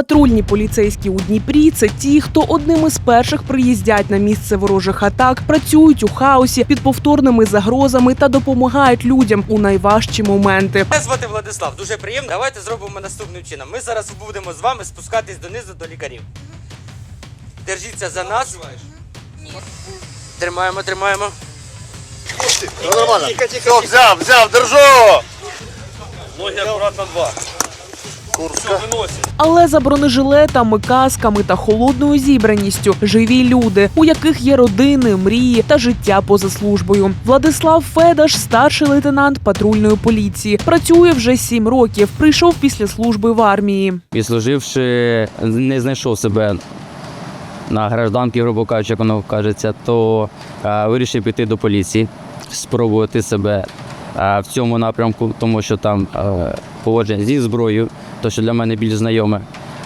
Патрульні поліцейські у Дніпрі це ті, хто одним із перших приїздять на місце ворожих атак, працюють у хаосі під повторними загрозами та допомагають людям у найважчі моменти. Мене звати Владислав, дуже приємно. Давайте зробимо наступним чином. Ми зараз будемо з вами спускатись донизу до лікарів. Держіться за нас. Тримаємо, тримаємо. Нормально. Все, взяв, взяв, держу! Ноги аккуратно два. Куртка. Але за бронежилетами, касками та холодною зібраністю живі люди, у яких є родини, мрії та життя поза службою. Владислав Федаш, старший лейтенант патрульної поліції, працює вже сім років. Прийшов після служби в армії. відслуживши, не знайшов себе на гражданки, грубо кажучи, як воно кажеться, то е, вирішив піти до поліції, спробувати себе е, в цьому напрямку, тому що там е, поводження зі зброєю, то що для мене більш знайоме,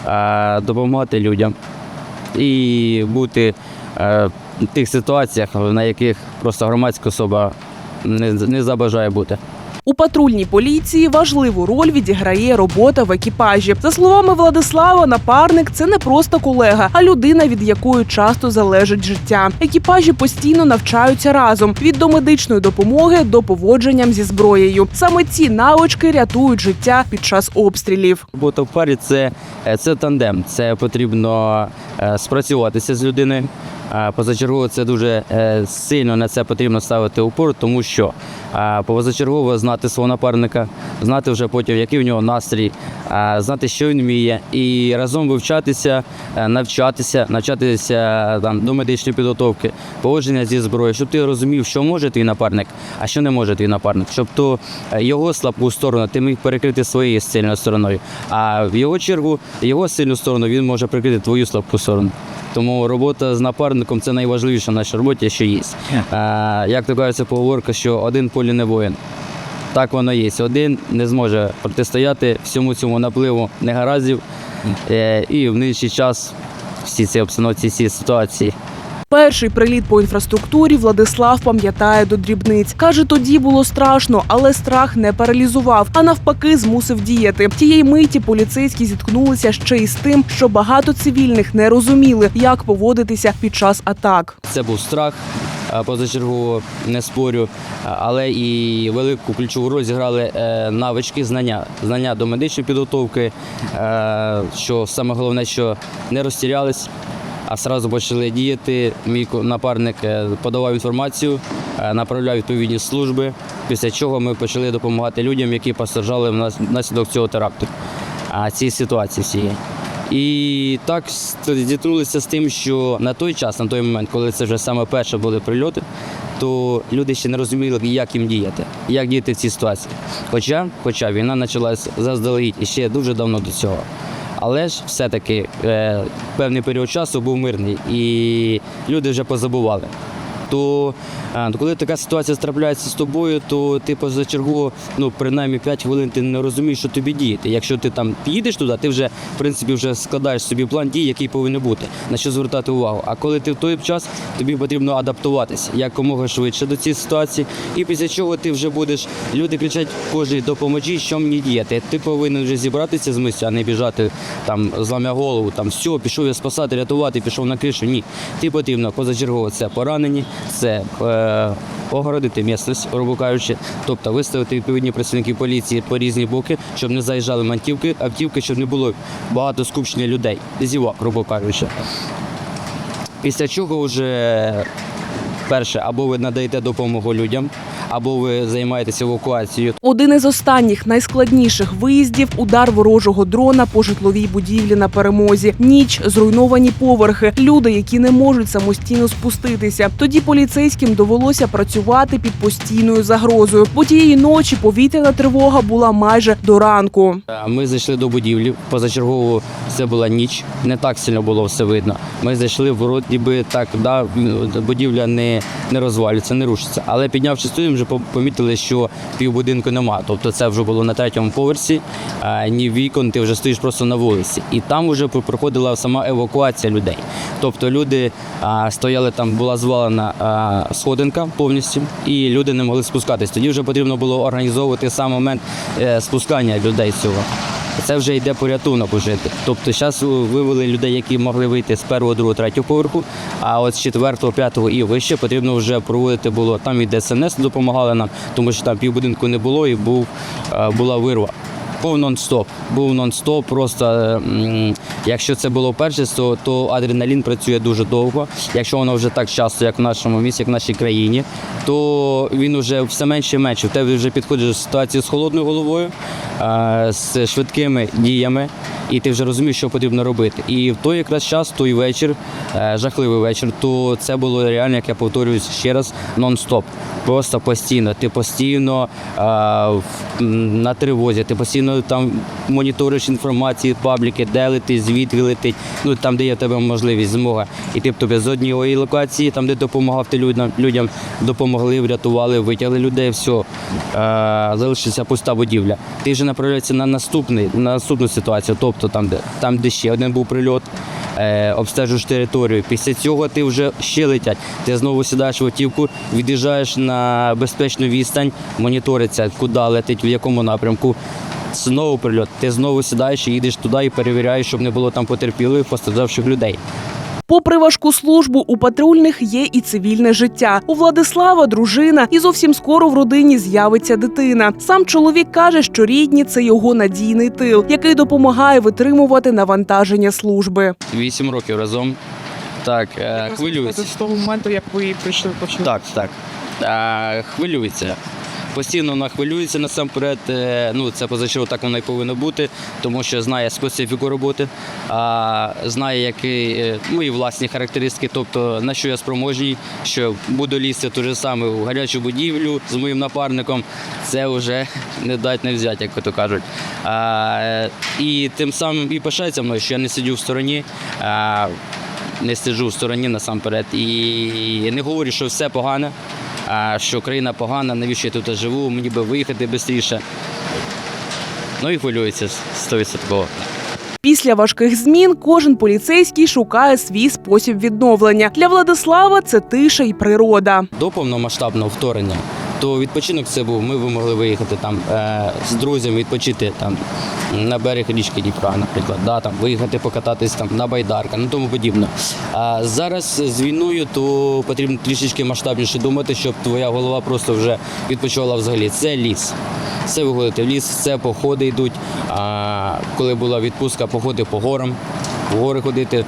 е, допомагати людям і бути е, в тих ситуаціях, на яких просто громадська особа не, не забажає бути. У патрульній поліції важливу роль відіграє робота в екіпажі. За словами Владислава, напарник це не просто колега, а людина, від якої часто залежить життя. Екіпажі постійно навчаються разом від домедичної допомоги до поводженням зі зброєю. Саме ці навички рятують життя під час обстрілів. Робота в парі це, е, це тандем. Це потрібно е, спрацюватися з людиною. Позачергово це дуже е, сильно на це потрібно ставити упор, тому що позачергово знати свого напарника, знати вже потім, який в нього настрій, е, знати, що він вміє, і разом вивчатися, е, навчатися, навчатися там до медичної підготовки, поводження зі зброєю, щоб ти розумів, що може твій напарник, а що не може твій напарник, щоб то е, його слабку сторону ти міг перекрити своєю сильною стороною. А в його чергу його сильну сторону він може прикрити твою слабку сторону. Тому робота з напарником це найважливіше в нашій роботі, що є. Е, як то кажеться, поговорка, що один полі не воїн. Так воно є. Один не зможе протистояти всьому цьому напливу негараздів. Е, і в нинішній час всі ці обстановці, всі ситуації. Перший приліт по інфраструктурі Владислав пам'ятає до дрібниць. Каже, тоді було страшно, але страх не паралізував, а навпаки, змусив діяти. Тієї миті поліцейські зіткнулися ще й з тим, що багато цивільних не розуміли, як поводитися під час атак. Це був страх, позачергово не спорю, е, але і велику ключову роль зіграли е, навички, знання, знання до медичної підготовки. е, Що саме головне, що не розтірялись, а одразу почали діяти. Мій напарник е, подавав інформацію, е, направляв відповідні служби. Після чого ми почали допомагати людям, які постраждали внаслідок цього теракту. А цій ситуації всієї. І так зіткнулися з тим, що на той час, на той момент, коли це вже саме перше були прильоти, то люди ще не розуміли, як їм діяти, як діяти в цій ситуації. Хоча, хоча війна почалась заздалегідь і ще дуже давно до цього. Але ж все-таки е, певний період часу був мирний, і люди вже позабували. То коли така ситуація трапляється з тобою, то ти позачергово, ну принаймні 5 хвилин ти не розумієш, що тобі діяти. Якщо ти там підеш туди, ти вже в принципі вже складаєш собі план дій, який повинен бути, на що звертати увагу. А коли ти в той час, тобі потрібно адаптуватися якомога швидше до цієї ситуації, і після чого ти вже будеш. Люди кричать кожен допоможі, що мені діяти. Ти повинен вже зібратися з місця, а не біжати там, зламя голову, там все, пішов я спасати, рятувати, пішов на кришу. Ні. Ти потрібно позачергово це поранені, це е, огородити місцевість, грубо кажучи, тобто виставити відповідні працівники поліції по різні боки, щоб не заїжджали мантівки, автівки, щоб не було багато скупчення людей, зівак, грубо кажучи. Після чого вже перше, або ви надаєте допомогу людям, або ви займаєтеся евакуацією. Один із останніх найскладніших виїздів удар ворожого дрона по житловій будівлі на перемозі. Ніч, зруйновані поверхи, люди, які не можуть самостійно спуститися. Тоді поліцейським довелося працювати під постійною загрозою, бо тієї ночі повітряна тривога була майже до ранку. Ми зайшли до будівлі. Позачергово це була ніч, не так сильно було все видно. Ми зайшли вроді би так, да, будівля не, не розвалюється, не рушиться. Але піднявшись туди, вже по- помітили, що півбудинку нема. Тобто це вже було на третьому поверсі, ні вікон, ти вже стоїш просто на вулиці. І там вже проходила сама евакуація людей. Тобто люди стояли там, була звалена сходинка повністю, і люди не могли спускатись. Тоді вже потрібно було організовувати сам момент е, спускання людей цього. Це вже йде порятунок уже. Тобто зараз вивели людей, які могли вийти з першого, другого, третього поверху, а от з четвертого, п'ятого і вище потрібно вже проводити було. Там і ДСНС допомагали нам, тому що там півбудинку не було і був, е, була вирва. Був нон-стоп. Був нон-стоп. Просто е, якщо це було перше, то, адреналін працює дуже довго. Якщо воно вже так часто, як в нашому місті, як в нашій країні, то він вже все менше і менше. В тебе вже підходиш до ситуації з холодною головою, е, з швидкими діями, і ти вже розумієш, що потрібно робити. І в той якраз час, той вечір, е, жахливий вечір, то це було реально, як я повторююсь ще раз, нон-стоп. Просто постійно. Ти постійно е, на тривозі, ти постійно там моніториш інформацію, пабліки, де летить, звідки летить, ну там, де є в тебе можливість, змога. І ти б тобі з однієї локації, там, де допомагав ти людям, людям допомогли, врятували, витягли людей, все, е, залишиться пуста будівля. Ти вже направляєшся на наступний, на наступну ситуацію, тобто там, де там, де ще один був прильот. Е, обстежуєш територію. Після цього ти вже ще летять. Ти знову сідаєш в автівку, від'їжджаєш на безпечну відстань, моніториться, куди летить, в якому напрямку. Знову прильот. Ти знову сідаєш і їдеш туди і перевіряєш, щоб не було там потерпілих, постраждавших людей. Попри важку службу, у патрульних є і цивільне життя. У Владислава дружина, і зовсім скоро в родині з'явиться дитина. Сам чоловік каже, що рідні це його надійний тил, який допомагає витримувати навантаження служби. Вісім років разом. Так, е, хвилюється. з того моменту, як ви прийшли почали. Так, так. Е, хвилюється. Постійно вона хвилюється насамперед. е, Ну, це позачергово так воно і повинно бути, тому що знає специфіку роботи, а знає, які е, мої власні характеристики, тобто на що я спроможний, що буду лізти те саме в гарячу будівлю з моїм напарником. Це вже не дать не взяти, як то кажуть. А, і тим самим і пишається мною, що я не сидю в стороні. А, не сиджу в стороні насамперед і не говорю, що все погано, а що країна погана, навіщо я тут живу, мені би виїхати швидше. Ну і хвилюється 100%. Після важких змін кожен поліцейський шукає свій спосіб відновлення. Для Владислава це тиша і природа. До повномасштабного вторгнення, то відпочинок це був. Ми могли виїхати там е, з друзями, відпочити там на берег річки Дніпра, наприклад, да, там, виїхати покататись там на байдарках, ну тому подібне. А зараз з війною то потрібно трішечки масштабніше думати, щоб твоя голова просто вже відпочивала взагалі. Це ліс. Це виходити в ліс, це походи йдуть. А, коли була відпустка, походи по горам, в гори ходити,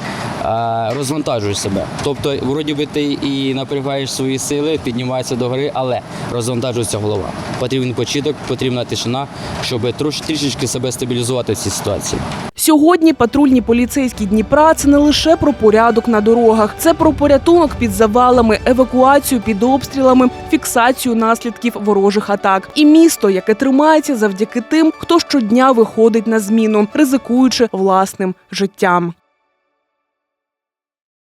розвантажуєш себе. Тобто, вроді би ти і напрягаєш свої сили, піднімаєшся до гори, але розвантажується голова. Потрібен почиток, потрібна тишина, щоб трішечки себе стабілізувати в цій ситуації. Сьогодні патрульні поліцейські Дніпра це не лише про порядок на дорогах, це про порятунок під завалами, евакуацію під обстрілами, фіксацію наслідків ворожих атак. І місто, яке тримається завдяки тим, хто щодня виходить на зміну, ризикуючи власним життям.